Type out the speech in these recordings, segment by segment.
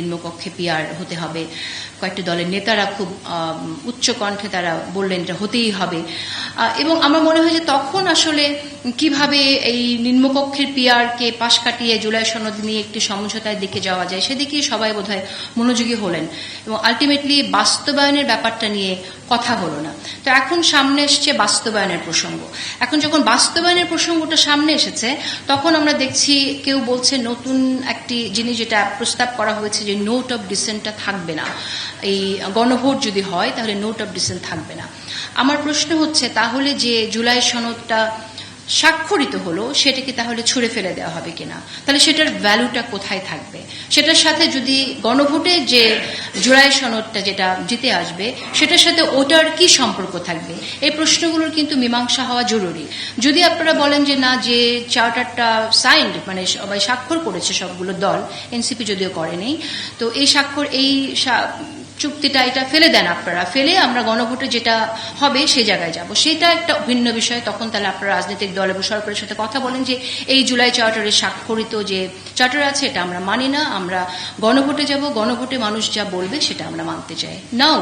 নিম্নকক্ষে peer হতে হবে। কয়েকটি দলের নেতারা খুব উচ্চ কণ্ঠে তারা বললেন এটা হতেই হবে। এবং আমার মনে হয় যে তখন আসলে কীভাবে এই নিম্নকক্ষের পিয়ারকে পাশ কাটিয়ে জুলাই সনদ নিয়ে একটি সমঝোতার দিকে যাওয়া যায় সেদিকে সবাই বোধহয় মনোযোগী হলেন এবং আলটিমেটলি বাস্তবায়নের ব্যাপারটা নিয়ে কথা হলো না। তো এখন সামনে এসছে বাস্তবায়নের প্রসঙ্গ। এখন যখন বাস্তবায়নের প্রসঙ্গটা সামনে এসেছে, তখন আমরা দেখছি কেউ বলছে নতুন একটি জিনিস যেটা প্রস্তাব করা হয়েছে যে নোট অফ ডিসেন্টটা থাকবে না। এই গণভোট যদি হয়, তাহলে নোট অফ ডিসেন্ট থাকবে না। আমার প্রশ্ন হচ্ছে, তাহলে যে জুলাই সনদটা স্বাক্ষরিত হলো, সেটাকে তাহলে ছুঁড়ে ফেলে দেওয়া হবে কিনা? তাহলে সেটার ভ্যালুটা কোথায় থাকবে? সেটার সাথে যদি গণভোটে যে জুলাই সনদটা যেটা জিতে আসবে, সেটার সাথে ওটার কি সম্পর্ক থাকবে? এই প্রশ্নগুলোর কিন্তু মীমাংসা হওয়া জরুরি। যদি আপনারা বলেন যে, না, যে চার্টারটা সাইন্ড মানে সবাই স্বাক্ষর করেছে সবগুলো দল, এনসিপি যদিও করেনি, তো এই স্বাক্ষর, এই চুক্তিটা এটা ফেলে দেন আপনারা। ফেলে আমরা গণভোটে যেটা হবে সে জায়গায় যাব। সেটা একটা ভিন্ন বিষয়। তখন তাহলে আপনারা রাজনৈতিক দল এবং সরকারের সাথে কথা বলেন যে, এই জুলাই চার্টারে স্বাক্ষরিত যে চার্টার আছে, এটা আমরা মানি না। আমরা গণভোটে যাব। গণভোটে মানুষ যা বলবে সেটা আমরা মানতে চাই। নাও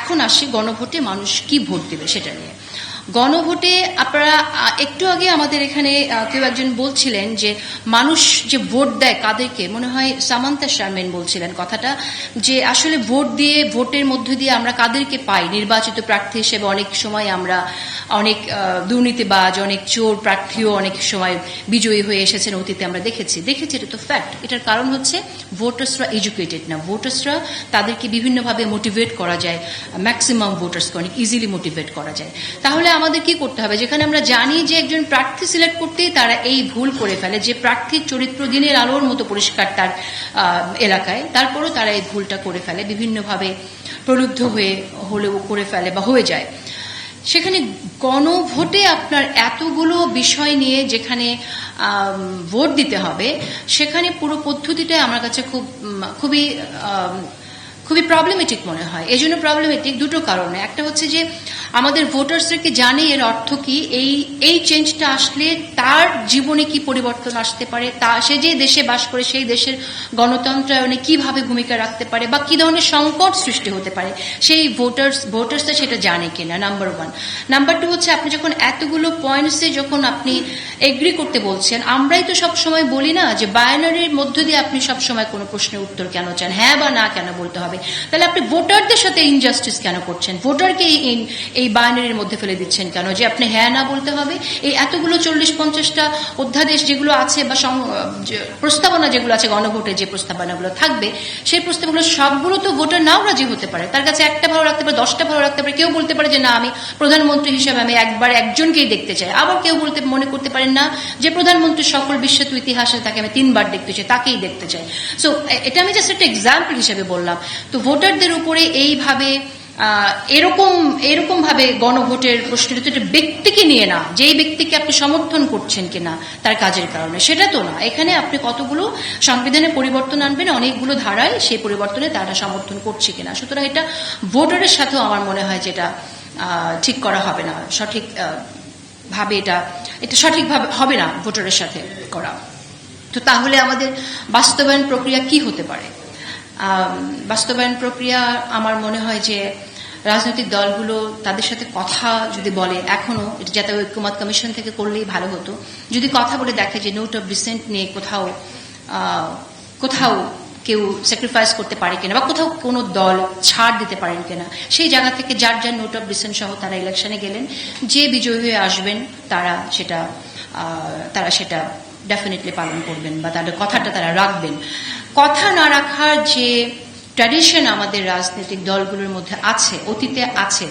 এখন আসি গণভোটে মানুষ কি ভোট দেবে সেটা নিয়ে। গণভোটে আপনারা একটু আগে আমাদের এখানে কেউ একজন বলছিলেন যে মানুষ যে ভোট দেয় কাদেরকে, মনে হয় সামান্তা শারমেন বলছিলেন কথাটা, যে আসলে ভোট দিয়ে, ভোটের মধ্য দিয়ে আমরা কাদেরকে পাই? নির্বাচিত প্রার্থী হিসেবে অনেক সময় আমরা অনেক দুর্নীতিবাজ, অনেক চোর প্রার্থীও অনেক সময় বিজয়ী হয়ে এসেছেন অতীতে আমরা দেখেছি। দেখেছি, এটা তো ফ্যাক্ট এটার কারণ হচ্ছে ভোটার্সরা এডুকেটেড না। ভোটার্সরা তাদেরকে বিভিন্নভাবে মোটিভেট করা যায়। ম্যাক্সিমাম ভোটার্সকে অনেক ইজিলি মোটিভেট করা যায়। তাহলে আমাদের কি করতে হবে? যেখানে আমরা জানি যে একজন প্রার্থী সিলেক্ট করতেই তারা এই ভুল করে ফেলে যে প্রার্থীর চরিত্র দিনের আলোর মতো পরিষ্কার তার এলাকায়। তারপরও তারা এই ভুলটা করে ফেলে, বিভিন্নভাবে প্রলুব্ধ হয়ে, হলেও করে ফেলে বা হয়ে যায়। সেখানে গণভোটে আপনার এতগুলো বিষয় নিয়ে যেখানে ভোট দিতে হবে, সেখানে পুরো পদ্ধতিটাই আমার কাছে খুব খুবই খুবই প্রবলেমেটিক মনে হয়। এই জন্য প্রবলেমেটিক দুটো কারণে। একটা হচ্ছে যে, আমাদের ভোটার্সরা কি জানে এর অর্থ কি? এই এই চেঞ্জটা আসলে তার জীবনে কি পরিবর্তন আসতে পারে? তা, সে যে দেশে বাস করে, সেই দেশের গণতন্ত্রায়নে কীভাবে ভূমিকা রাখতে পারে? বা কি ধরনের সংকট সৃষ্টি হতে পারে? সেই ভোটার্স ভোটার্সরা সেটা জানে কিনা নাম্বার ওয়ান নাম্বার টু হচ্ছে, আপনি যখন এতগুলো পয়েন্টসে যখন আপনি এগ্রি করতে বলছেন, আমরাই তো সব সময় বলি না যে বায়ানারির মধ্য দিয়ে আপনি সব সময় কোনো প্রশ্নের উত্তর কেন চান। হ্যাঁ বা না কেন বলতে হবে। তাহলে আপনি ভোটারদের সাথে ইনজাস্টিস কেন করছেন? ভোটারকে এই এই মধ্যে ফেলে দিচ্ছেন কেন? যে আপনি হ্যাঁ না বলতে হবে? এই এতগুলো চল্লিশ, পঞ্চাশটা অধ্যাদেশ যেগুলো আছে বা প্রস্তাবনা যেগুলো আছে গণভোটে যে প্রস্তাবনাগুলো থাকবে, সেই প্রস্তাবগুলো সবগুলো তো ভোটার নাও রাজি হতে পারে। তার কাছে একটা ভালো রাখতে পারে, দশটা ভালো রাখতে পারে, কেউ বলতে পারে যে, না, আমি প্রধানমন্ত্রী হিসেবে আমি একবার একজনকেই দেখতে চাই। আবার কেউ বলতে, মনে করতে পারেন না যে, প্রধানমন্ত্রী সকল বিশ্বত ইতিহাসে তাকে আমি তিনবার দেখতে চাই, তাকেই দেখতে চাই। সো এটা আমি জাস্ট একটা এক্সাম্পল হিসেবে বললাম। তো ভোটারদের উপরে এইভাবে এরকম এরকম ভাবে গণভোটের প্রশ্নটা তো একটা ব্যক্তিকে নিয়ে না, যেই ব্যক্তিকে আপনি সমর্থন করছেন কিনা তার কাজের কারণে। সেটা তো না। এখানে আপনি কতগুলো সংবিধানে পরিবর্তন আনবেন, অনেকগুলো ধারায় সেই পরিবর্তনে তারা সমর্থন করছে কিনা। সুতরাং এটা ভোটারের সাথেও আমার মনে হয় যেটা ঠিক করা হবে না। সঠিক ভাবে এটা এটা সঠিকভাবে হবে না ভোটারের সাথে করা। তো তাহলে আমাদের বাস্তবায়ন প্রক্রিয়া কি হতে পারে? বাস্তবায়ন প্রক্রিয়া আমার মনে হয় যে রাজনৈতিক দলগুলো তাদের সাথে কথা যদি বলে এখনও, এটা যাতে ঐক্যমত কমিশন থেকে করলেই ভালো হতো। যদি কথা বলে দেখে যে নোট অফ ডিসেন্ট নিয়ে কোথাও কোথাও কেউ স্যাক্রিফাইস করতে পারে কিনা বা কোথাও কোনো দল ছাড় দিতে পারেন কিনা, সেই জায়গা থেকে যার যার নোট অফ ডিসেন্ট সহ তারা ইলেকশনে গেলেন, যে বিজয়ী হয়ে আসবেন তারা সেটা তারা সেটা ডেফিনেটলি পালন করবেন বা তাদের কথাটা তারা রাখবেন। কথা না রাখার যে ট্র্যাডিশন আমাদের রাজনৈতিক দলগুলোর মধ্যে আছে, অতীতে আছে,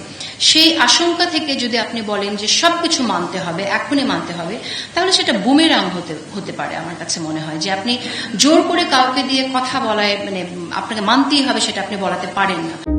সেই আশঙ্কা থেকে যদি আপনি বলেন যে সব কিছু মানতে হবে, এখনই মানতে হবে, তাহলে সেটা বুমেরাং হতে হতে পারে আমার কাছে মনে হয়। যে আপনি জোর করে কাউকে দিয়ে কথা বলায় মানে আপনাকে মানতেই হবে, সেটা আপনি বলাতে পারেন না।